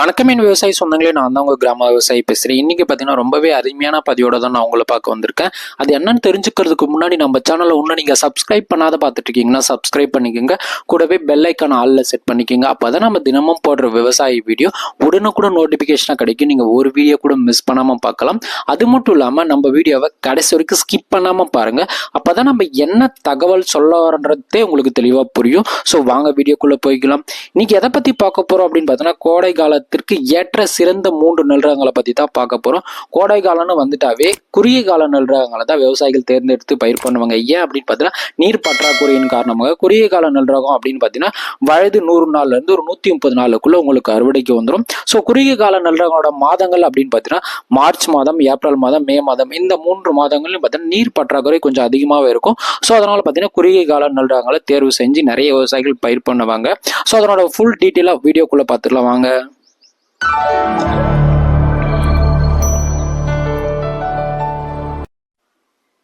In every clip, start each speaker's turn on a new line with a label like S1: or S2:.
S1: வணக்கம் விவசாயி விவசாய சொந்தங்களே நான் தான் உங்கள் கிராம விவசாயி பேசுகிறேன் இன்றைக்கி பார்த்தீங்கன்னா ரொம்பவே அருமையான பதிவோட தான் நான் உங்களை பார்க்க வந்திருக்கேன். அது என்னன்னு தெரிஞ்சுக்கிறதுக்கு முன்னாடி நம்ம சேனலை இன்னும் நீங்கள் சப்ஸ்கிரைப் பண்ணாத பார்த்துட்டு இருக்கீங்கன்னா சப்ஸ்கிரைப் பண்ணிக்கோங்க. கூடவே பெல் ஐக்கான ஆளில் செட் பண்ணிக்கோங்க. அப்போ தான் நம்ம தினமும் போடுற விவசாய வீடியோ உடனுக்குடன் நோட்டிஃபிகேஷனாக கிடைக்கும். நீங்கள் ஒரு வீடியோ கூட மிஸ் பண்ணாமல் பார்க்கலாம். அது மட்டும் இல்லாமல் நம்ம வீடியோவை கடைசி வரைக்கும் ஸ்கிப் பண்ணாமல் பாருங்கள் அப்போ தான் நம்ம என்ன தகவல் சொல்ல வரன்றதே உங்களுக்கு தெளிவாக புரியும். ஸோ வாங்க வீடியோக்குள்ளே போய்க்கலாம். இன்னைக்கு எதை பற்றி பார்க்க போகிறோம் அப்படின்னு பார்த்தோன்னா கோடை காலத்திற்கு ஏற்ற சிறந்த மூன்று நெல் ரகங்களை பற்றி தான் பார்க்க போகிறோம் கோடை காலம்னு வந்துட்டாவே குறுகிய கால நெல் ரகங்களை தான் விவசாயிகள் தேர்ந்தெடுத்து பயிர் பண்ணுவாங்க. ஏன் அப்படின்னு பார்த்தீங்கன்னா நீர் பற்றாக்குறையின் காரணமாக குறுகிய கால நெல் ரகம் அப்படின்னு பார்த்தீங்கன்னா வயது நூறு நாள்ல இருந்து ஒரு நூற்றி முப்பது நாளுக்குள்ள உங்களுக்கு அறுவடைக்கு வந்துடும் ஸோ குறுகிய கால நெல் ரகங்களோட மாதங்கள் அப்படின்னு பார்த்தீங்கன்னா மார்ச் மாதம் ஏப்ரல் மாதம் மே மாதம் இந்த மூன்று மாதங்கள்லையும் பார்த்தீங்கன்னா நீர் பற்றாக்குறை கொஞ்சம் அதிகமாகவே இருக்கும். ஸோ அதனால பார்த்தீங்கன்னா குறுகிய கால நெல் ரகங்களை தேர்வு செஞ்சு நிறைய விவசாயிகள் பயிர் பண்ணுவாங்க. ஸோ அதனோட ஃபுல் டீட்டெயிலாக வீடியோக்குள்ளே பார்த்துக்கலாம் வாங்க.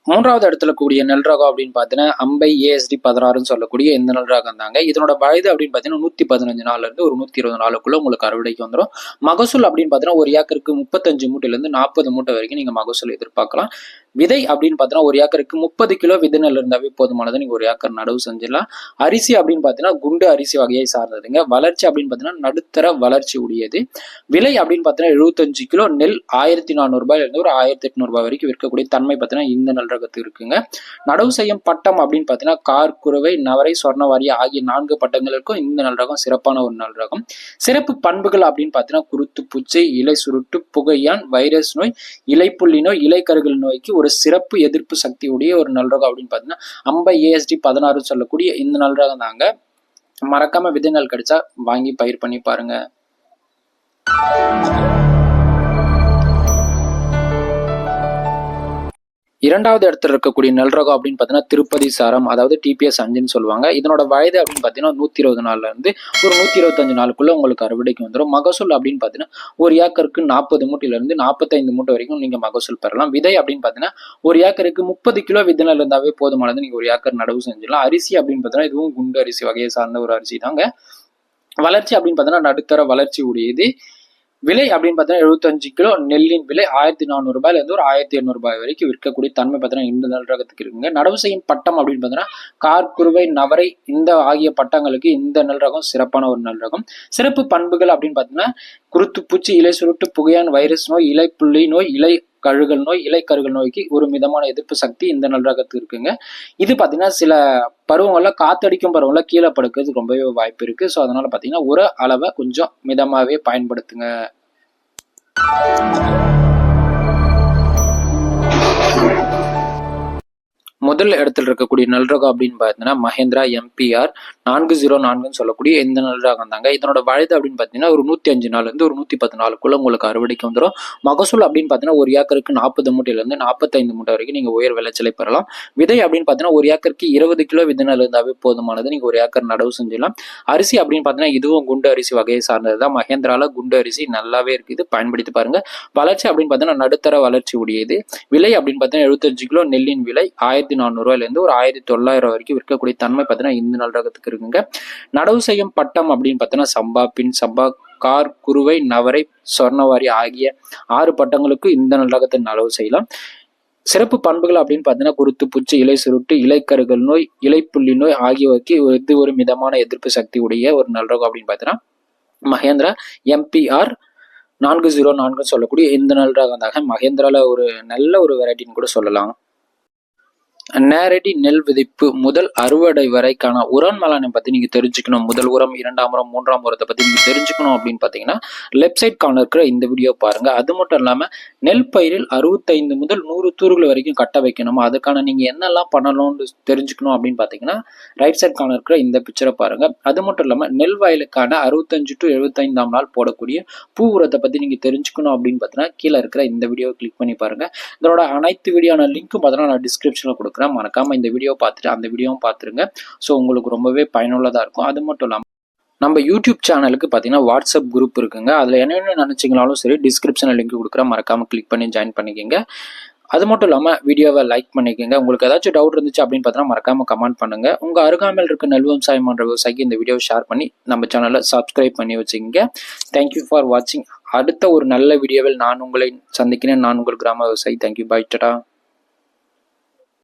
S1: மூன்றாவது இடத்துல கூடிய நெல் ரகம் அப்படின்னு பார்த்தீங்கன்னா அம்பை ஏஎஸ்டி பதினாறுன்னு சொல்லக்கூடிய இந்த நெல் ரகம் தாங்க. இதனோட வயது அப்படின்னு பார்த்தீங்கன்னா நூற்றி பதினஞ்சு நாள்ல இருந்து ஒரு நூற்றி இருபது நாளுக்குள்ள உங்களுக்கு அறுவடைக்கு வந்துடும் மகசூல் அப்படின்னு பார்த்தீங்கன்னா ஒரு ஏக்கருக்கு முப்பத்தஞ்சு மூட்டையிலேருந்து நாற்பது மூட்டை வரைக்கும் நீங்கள் மகசூல் எதிர்பார்க்கலாம். விதை அப்படின்னு பார்த்தீங்கன்னா ஒரு ஏக்கருக்கு முப்பது கிலோ விதை நெல் இருந்தாவே போதுமானது நீங்கள் ஒரு ஏக்கர் நடவு செஞ்சிடலாம். அரிசி அப்படின்னு பார்த்தீங்கன்னா குண்டு அரிசி வகையை சார்ந்ததுங்க. வளர்ச்சி அப்படின்னு பார்த்தீங்கன்னா நடுத்தர வளர்ச்சி உடையது. விலை அப்படின்னு பார்த்தீங்கன்னா எழுபத்தஞ்சு கிலோ நெல் ஆயிரத்தி நானூறுபாயிலிருந்து ஒரு ஆயிரத்தி எட்நூறுபாய் வரைக்கும் விற்கக்கூடிய தன்மை பார்த்தீங்கன்னா இந்த நெல் ரகத்து இருக்குங்க. நடவு செய்யும் பட்டம் அப்படின்னு பார்த்தீங்கன்னா கார் குறுவை நவரை சொர்ணவாரி ஆகிய நான்கு பட்டங்களுக்கும் இந்த நல் ரகம் சிறப்பான ஒரு நல் ரகம். சிறப்பு பண்புகள் அப்படின்னு பார்த்தீங்கன்னா குருத்து பூச்சி இலை சுருட்டு புகையான் வைரஸ் நோய் இலைப்புள்ளி நோய் இலைக்கருகள் நோய்க்கு ஒரு சிறப்பு எதிர்ப்பு சக்தி உடைய ஒரு நல் ரகம் அப்படின்னு பார்த்தீங்கன்னா அம்பை ஏஎஸ்டி பதினாறு சொல்லக்கூடிய இந்த நல் ரகம் தாங்க மறக்காம விதைகள் கிடைச்சா வாங்கி பயிர் பண்ணி பாருங்க. இரண்டாவது இடத்துல இருக்கக்கூடிய நெல்ரகம் அப்படின்னு பார்த்தீங்கன்னா திருப்பதி சாரம் அதாவது டிபிஎஸ் அஞ்சுன்னு சொல்லுவாங்க. இதனோட வயது அப்படின்னு பார்த்தீங்கன்னா நூற்றி இருபது நாள்ல இருந்து ஒரு நூற்றி இருபத்தஞ்சு நாளுக்குள்ள உங்களுக்கு அறுவடைக்கு வந்துடும் மகசூல் அப்படின்னு பார்த்தீங்கன்னா ஒரு ஏக்கருக்கு நாற்பது மூட்டையிலேருந்து நாற்பத்தைந்து மூட்டை வரைக்கும் நீங்கள் மகசூல் பெறலாம். விதை அப்படின்னு பார்த்தீங்கன்னா ஒரு ஏக்கருக்கு முப்பது கிலோ விதை இருந்தாவே போதுமானது. நீங்கள் ஒரு ஏக்கர் நடவு செஞ்சிடலாம். அரிசி அப்படின்னு பார்த்தீங்கன்னா இதுவும் குண்டு அரிசி வகையை சார்ந்த ஒரு அரிசி தாங்க வளர்ச்சி அப்படின்னு பார்த்தீங்கன்னா நடுத்தர வளர்ச்சி உடையது. விலை அப்படின்னு பார்த்தீங்கன்னா எழுபத்தஞ்சு கிலோ நெல்லின் விலை ஆயிரத்தி நானூறு ரூபாயிலேருந்து ஒரு ஆயிரத்தி எண்ணூறு ரூபாய் வரைக்கும் விற்கக்கூடிய தன்மை பார்த்தீங்கன்னா இந்த நெல் ரகத்துக்கு இருக்குங்க. நடவு செய்யும் பட்டம் அப்படின்னு பார்த்தீங்கன்னா கார்குருவை நவரை இந்த ஆகிய பட்டங்களுக்கு இந்த நெல் ரகம் சிறப்பான ஒரு நெல் ரகம் சிறப்பு பண்புகள் அப்படின்னு பார்த்தீங்கன்னா குருத்து பூச்சி இலை சுருட்டு புகையான் வைரஸ் நோய் இலை புள்ளி நோய் இலை கழுகல் நோய் இலை கருகல் நோய்க்கு ஒரு மிதமான எதிர்ப்பு சக்தி இந்த நெல் ரகத்துக்கு இருக்குங்க. இது பார்த்தீங்கன்னா சில பருவங்களில் காத்தடிக்கும் பருவங்களில் கீழே படுக்கிறதுக்கு ரொம்பவே வாய்ப்பு இருக்கு. ஸோ அதனால பார்த்தீங்கன்னா உர அளவை கொஞ்சம் மிதமாகவே பயன்படுத்துங்க. முதல் இடத்துல இருக்கக்கூடிய நல்ரகம் அப்படின்னு பார்த்தீங்கன்னா மஹேந்திரா எம்பிஆர் நான்கு ஜீரோ நான்குன்னு சொல்லக்கூடிய இந்த நல் ரகம் தாங்க இதனோட வயது அப்படின்னு பார்த்தீங்கன்னா ஒரு நூற்றி அஞ்சு நாள்லேருந்து ஒரு நூற்றி பத்து நாளுக்குள்ள உங்களுக்கு அறுவடைக்கு வந்துடும் மகசூல் அப்படின்னு பார்த்தீங்கன்னா ஒரு ஏக்கருக்கு நாற்பது மூட்டையிலேருந்து நாற்பத்தைந்து மூட்டை வரைக்கும் நீங்கள் உயர் விளைச்சலை பெறலாம். விதை அப்படின்னு பார்த்தீங்கன்னா ஒரு ஏக்கருக்கு இருபது கிலோ விதை இருந்தாவே போதுமானது. நீங்கள் ஒரு ஏக்கர் நடவு செஞ்சிடலாம். அரிசி அப்படின்னு பார்த்தீங்கன்னா இதுவும் குண்டு அரிசி வகையை சார்ந்தது தான் மகேந்திரால குண்டு அரிசி நல்லாவே இருக்குது. பயன்படுத்தி பாருங்க. வளர்ச்சி அப்படின்னு பார்த்தீங்கன்னா நடுத்தர வளர்ச்சி உடையது. விலை அப்படின்னு பார்த்தீங்கன்னா எழுபத்தஞ்சு கிலோ நெல்லின் விலை ஆயிரத்தி நானூறுவாயிலேருந்து ஒரு ஆயிரத்தி தொள்ளாயிரம் வரைக்கும் விற்கக்கூடிய தன்மை பார்த்தீங்கன்னா இந்த நல் ரகத்துக்கு இருக்குங்க நடவு செய்யும் பட்டம் அப்படின்னு பார்த்தோன்னா சம்பா பின் சம்பா கார் குருவை நவரை சொர்ணவாரி ஆகிய ஆறு பட்டங்களுக்கு இந்த நல் நடவு செய்யலாம். சிறப்பு பண்புகள் அப்படின்னு பார்த்தீங்கன்னா குருத்து பூச்சி இலை சுருட்டு இலைக்கருகள் நோய் இலைப்புள்ளி நோய் ஆகியவைக்கு இது ஒரு மிதமான எதிர்ப்பு சக்தி உடைய ஒரு நல்ரகம் அப்படின்னு பார்த்தீங்கன்னா மகேந்திரா எம்பிஆர் நான்கு ஜீரோ நான்குன்னு சொல்லக்கூடிய இந்த நல் ரகம் தாங்க ஒரு நல்ல ஒரு வெரைட்டின்னு கூட சொல்லலாம். நேரடி நெல் விதைப்பு முதல் அறுவடை வரைக்கான உரம் மேலாண்மை பற்றி நீங்கள் தெரிஞ்சுக்கணும். முதல் உரம் இரண்டாம் உரம் மூன்றாம் உரத்தை பற்றி நீங்கள் தெரிஞ்சுக்கணும் அப்படின்னு பார்த்தீங்கன்னா லெஃப்ட் சைட் கார்னர் இருக்கிற இந்த வீடியோ பாருங்கள் அது மட்டும் இல்லாமல் நெல் பயிரில் அறுபத்தைந்து முதல் நூறு தூர்கள் வரைக்கும் கட்ட வைக்கணும்? அதுக்கான நீங்கள் என்னெல்லாம் பண்ணணும்னு தெரிஞ்சுக்கணும் அப்படின்னு பார்த்தீங்கன்னா ரைட் சைட் கார்னர் இருக்கிற இந்த பிக்சரை பாருங்க. அது மட்டும் இல்லாமல் நெல் வயலுக்கான அறுபத்தஞ்சு டு எழுபத்தைந்தாம் நாள் போடக்கூடிய பூ உரத்தை பற்றி நீங்கள் தெரிஞ்சுக்கணும் அப்படின்னு பார்த்தீங்கன்னா கீழே இருக்கிற இந்த வீடியோவை கிளிக் பண்ணி பாருங்க. இதோட அனைத்து வீடியோன லிங்க்கும் பார்த்தீங்கன்னா நான் டிஸ்கிரிப்ஷனில் கொடுக்குறேன். மறக்காம இந்த வீடியோ பார்த்துட்டு அந்த வீடியோவும் பார்த்துருங்க. ஸோ உங்களுக்கு ரொம்பவே பயனுள்ளதாக இருக்கும். அது மட்டும் இல்லாமல் நம்ம யூடியூப் சேனலுக்கு பார்த்தீங்கன்னா வாட்ஸ்அப் குரூப் இருக்குங்க. அதில் என்னென்ன நினச்சிங்கனாலும் சரி டிஸ்கிரிப்ஷனில் லிங்க் கொடுக்குறேன். மறக்காமல் கிளிக் பண்ணி ஜாயின் பண்ணிக்கோங்க. அது மட்டும் இல்லாமல் வீடியோவை லைக் பண்ணிக்கோங்க. உங்களுக்கு ஏதாச்சும் டவுட் இருந்துச்சு அப்படின்னு பார்த்தீங்கன்னா மறக்காம கமெண்ட் பண்ணுங்க. உங்கள் அருகாமையில் இருக்க நெல் விவசாயம் என்ற விவசாயிக்கு இந்த வீடியோவை ஷேர் பண்ணி நம்ம சேனலை சப்ஸ்கிரைப் பண்ணி வச்சுக்கோங்க. தேங்க்யூ ஃபார் வாட்சிங் அடுத்த ஒரு நல்ல வீடியோவில் நான் உங்களை சந்திக்கிறேன். நான் உங்கள் கிராம விவசாயி. தேங்க்யூ பை டடா.